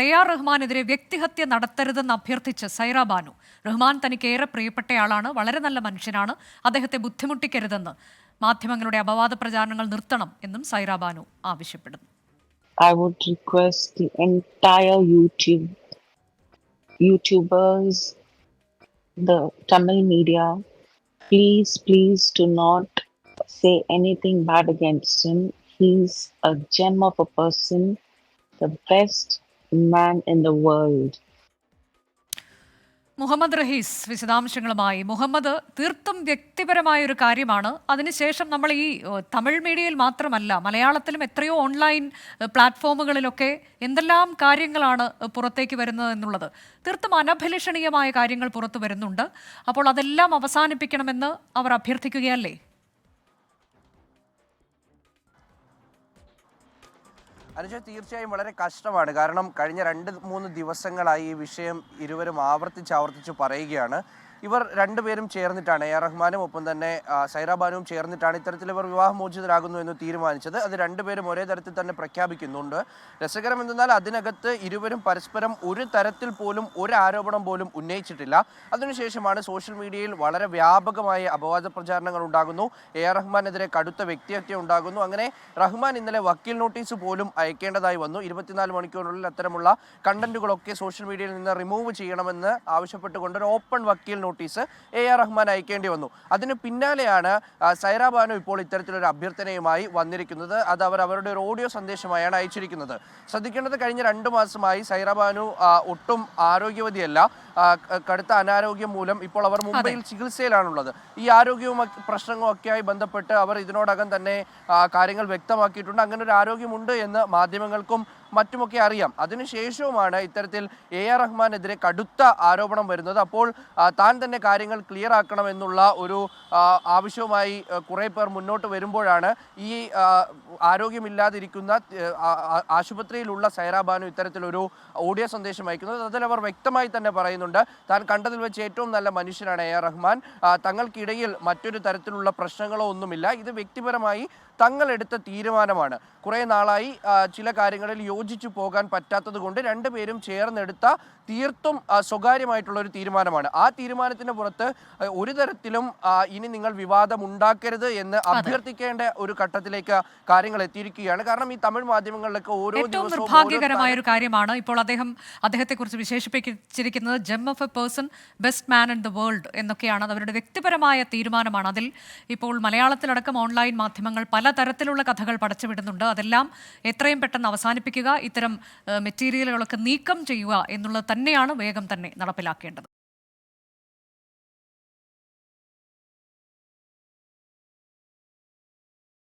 തയ്യാർ റഹ്മാനെതിരെ വ്യക്തിഹത്യ നടത്തരുതെന്ന് അഭ്യർത്ഥിച്ച് സൈറ ബാനു റഹ്മാൻ തനിക്ക് ഏറെ പ്രിയപ്പെട്ടയാളാണ് വളരെ നല്ല മനുഷ്യനാണ് അദ്ദേഹത്തെ ബുദ്ധിമുട്ടിക്കരുതെന്ന് മാധ്യമങ്ങളുടെ അപവാദ പ്രചാരണങ്ങൾ നിർത്തണം എന്നും സൈറ ബാനു ആവശ്യപ്പെടുന്നു I would request the entire YouTube YouTubers, the Tamil media, please, please do not say anything bad against him. He's a gem of a person, the best man in the world. Muhammad Rahees വിശദാംശങ്ങളുമായി. മുഹമ്മദ് തീർത്തും വ്യക്തിപരമായ ഒരു കാര്യമാണ്. അതിനുശേഷം നമ്മൾ ഈ തമിഴ് മീഡിയയിൽ മാത്രമല്ല മലയാളത്തിലും എത്രയോ ഓൺലൈൻ പ്ലാറ്റ്ഫോമുകളിലൊക്കെ എന്തെല്ലാം കാര്യങ്ങളാണ് പുറത്തേക്ക് വരുന്നത് എന്നുള്ളത്. തീർത്തും അനഭിലഷണീയമായ കാര്യങ്ങൾ പുറത്തു വരുന്നുണ്ട്. അപ്പോൾ അതെല്ലാം അവസാനിപ്പിക്കണമെന്ന് അവർ അഭ്യർത്ഥിക്കുകയല്ലേ? അനുജ തീർച്ചയായും വളരെ കഷ്ടമാണ്. കാരണം കഴിഞ്ഞ രണ്ട് മൂന്ന് ദിവസങ്ങളായി ഈ വിഷയം ഇരുവരും ആവർത്തിച്ച് ആവർത്തിച്ച് പറയുകയാണ്. ഇവർ രണ്ടുപേരും ചേർന്നിട്ടാണ് എ ആർ റഹ്മാനും ഒപ്പം തന്നെ സൈറാബാനുവും ചേർന്നിട്ടാണ് ഇത്തരത്തിൽ ഇവർ വിവാഹമോചിതരാകുന്നു എന്ന് തീരുമാനിച്ചത്. അത് രണ്ടുപേരും ഒരേ തരത്തിൽ തന്നെ പ്രഖ്യാപിക്കുന്നുണ്ട്. രസകരം എന്തെന്നാൽ അതിനകത്ത് ഇരുവരും പരസ്പരം ഒരു തരത്തിൽ പോലും ഒരു ആരോപണം പോലും ഉന്നയിച്ചിട്ടില്ല. അതിനുശേഷമാണ് സോഷ്യൽ മീഡിയയിൽ വളരെ വ്യാപകമായ അപവാദ പ്രചാരണങ്ങൾ ഉണ്ടാകുന്നു. എ ആർ റഹ്മാനെതിരെ കടുത്ത വ്യക്തിഹത്യ ഉണ്ടാകുന്നു. അങ്ങനെ റഹ്മാൻ ഇന്നലെ വക്കീൽ നോട്ടീസ് പോലും അയക്കേണ്ടതായി വന്നു. ഇരുപത്തിനാല് മണിക്കൂറിനുള്ളിൽ അത്തരമുള്ള കണ്ടന്റുകളൊക്കെ സോഷ്യൽ മീഡിയയിൽ നിന്ന് റിമൂവ് ചെയ്യണമെന്ന് ആവശ്യപ്പെട്ടുകൊണ്ട് ഒരു ഓപ്പൺ വക്കീൽ എ ആർ റഹ്മാൻ അയക്കേണ്ടി വന്നു. അതിന് പിന്നാലെയാണ് സൈറ ബാനു ഇപ്പോൾ ഇത്തരത്തിലൊരു അഭ്യർത്ഥനയുമായി വന്നിരിക്കുന്നത്. അത് അവർ അവരുടെ ഒരു ഓഡിയോ സന്ദേശമായാണ് അയച്ചിരിക്കുന്നത്. ശ്രദ്ധിക്കേണ്ടത് കഴിഞ്ഞ രണ്ട് മാസമായി സൈറ ബാനു ഒട്ടും ആരോഗ്യവതിയല്ല. കടുത്ത അനാരോഗ്യം മൂലം ഇപ്പോൾ അവർ മുംബൈയിൽ ചികിത്സയിലാണുള്ളത്. ഈ ആരോഗ്യവും ഒക്കെ- പ്രശ്നങ്ങളും ഒക്കെയായി ബന്ധപ്പെട്ട് അവർ ഇതിനോടകം തന്നെ കാര്യങ്ങൾ വ്യക്തമാക്കിയിട്ടുണ്ട്. അങ്ങനെ ഒരു ആരോഗ്യമുണ്ട് എന്ന് മാധ്യമങ്ങൾക്കും മറ്റുമൊക്കെ അറിയാം. അതിനുശേഷവുമാണ് ഇത്തരത്തിൽ എ ആർ റഹ്മാനെതിരെ കടുത്ത ആരോപണം വരുന്നത്. അപ്പോൾ താൻ തന്നെ കാര്യങ്ങൾ ക്ലിയർ ആക്കണം എന്നുള്ള ഒരു ആവശ്യവുമായി കുറെ പേർ മുന്നോട്ട് വരുമ്പോഴാണ് ഈ ആരോഗ്യമില്ലാതിരിക്കുന്ന ആശുപത്രിയിലുള്ള സൈറാബാനു ഇത്തരത്തിലൊരു ഓഡിയോ സന്ദേശം അയക്കുന്നത് അതിൽ അവർ വ്യക്തമായി തന്നെ പറയുന്നുണ്ട്. താൻ കണ്ടതിൽ വെച്ച് ഏറ്റവും നല്ല മനുഷ്യനാണ് എ ആർ റഹ്മാൻ. തങ്ങൾക്കിടയിൽ മറ്റൊരു തരത്തിലുള്ള പ്രശ്നങ്ങളോ ഒന്നുമില്ല. ഇത് വ്യക്തിപരമായി തങ്ങളെടുത്ത തീരുമാനമാണ്. കുറേ നാളായി ചില കാര്യങ്ങളിൽ യോജിച്ചു പോകാൻ പറ്റാത്തത് കൊണ്ട് രണ്ടുപേരും ചേർന്നെടുത്ത തീർത്തും സ്വകാര്യമായിട്ടുള്ള ഒരു തീരുമാനമാണ്. ആ തീരുമാനത്തിന് പുറത്ത് ഒരു തരത്തിലും ഇനി നിങ്ങൾ വിവാദം ഉണ്ടാക്കരുത് എന്ന് അഭ്യർത്ഥിക്കേണ്ട ഒരു ഘട്ടത്തിലേക്ക് കാര്യങ്ങൾ എത്തിയിരിക്കുകയാണ്. കാരണം ഈ തമിഴ് മാധ്യമങ്ങളിലൊക്കെ ഓരോ ഏറ്റവും നിർഭാഗ്യകരമായ ഒരു കാര്യമാണ് ഇപ്പോൾ അദ്ദേഹം അദ്ദേഹത്തെ കുറിച്ച് വിശേഷിപ്പിച്ചിരിക്കുന്നത് gem of a person best man in the world എന്നൊക്കെയാണ് അവരുടെ വ്യക്തിപരമായ തീരുമാനമാണ്. അതിൽ ഇപ്പോൾ മലയാളത്തിലടക്കം ഓൺലൈൻ മാധ്യമങ്ങൾ പലതരത്തിലുള്ള കഥകൾ പടച്ചുവിടുന്നുണ്ട്. അതെല്ലാം എത്രയും പെട്ടെന്ന് അവസാനിപ്പിക്കുക ഇത്തരം മെറ്റീരിയലുകളൊക്കെ നീക്കം ചെയ്യുക എന്നുള്ളത് തന്നെയാണ് വേഗം തന്നെ നടപ്പിലാക്കേണ്ടത്.